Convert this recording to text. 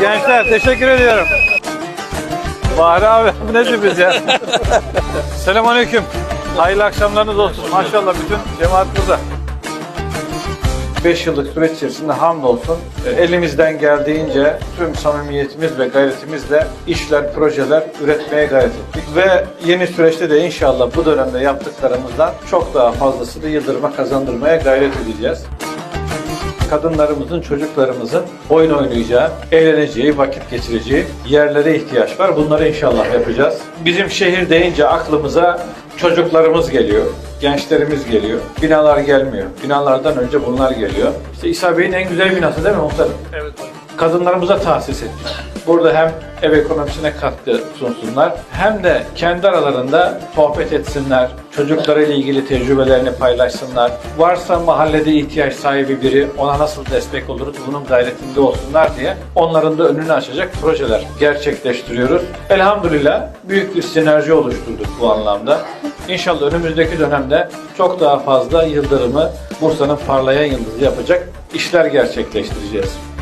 Gençler teşekkür ediyorum. Bahri abi bu ne sürpriz ya. Selamünaleyküm. Hayırlı akşamlarınız olsun. Maşallah bütün cemaat burada. 5 yıllık süreç içerisinde hamdolsun e, elimizden geldiğince tüm samimiyetimiz ve gayretimizle işler, projeler üretmeye gayret ettik. Ve yeni süreçte de inşallah bu dönemde yaptıklarımızdan çok daha fazlasını yıldırıma kazandırmaya gayret edeceğiz kadınlarımızın, çocuklarımızın oyun oynayacağı, eğleneceği, vakit geçireceği yerlere ihtiyaç var. Bunları inşallah yapacağız. Bizim şehir deyince aklımıza çocuklarımız geliyor, gençlerimiz geliyor. Binalar gelmiyor. Binalardan önce bunlar geliyor. İşte İsa Bey'in en güzel binası değil mi muhtarım? Evet. Kadınlarımıza tahsis ettik. Burada hem ev ekonomisine katkı sunsunlar hem de kendi aralarında sohbet etsinler, çocuklarıyla ilgili tecrübelerini paylaşsınlar. Varsa mahallede ihtiyaç sahibi biri ona nasıl destek oluruz bunun gayretinde olsunlar diye onların da önünü açacak projeler gerçekleştiriyoruz. Elhamdülillah büyük bir sinerji oluşturduk bu anlamda. İnşallah önümüzdeki dönemde çok daha fazla Yıldırım'ı Bursa'nın parlayan yıldızı yapacak işler gerçekleştireceğiz.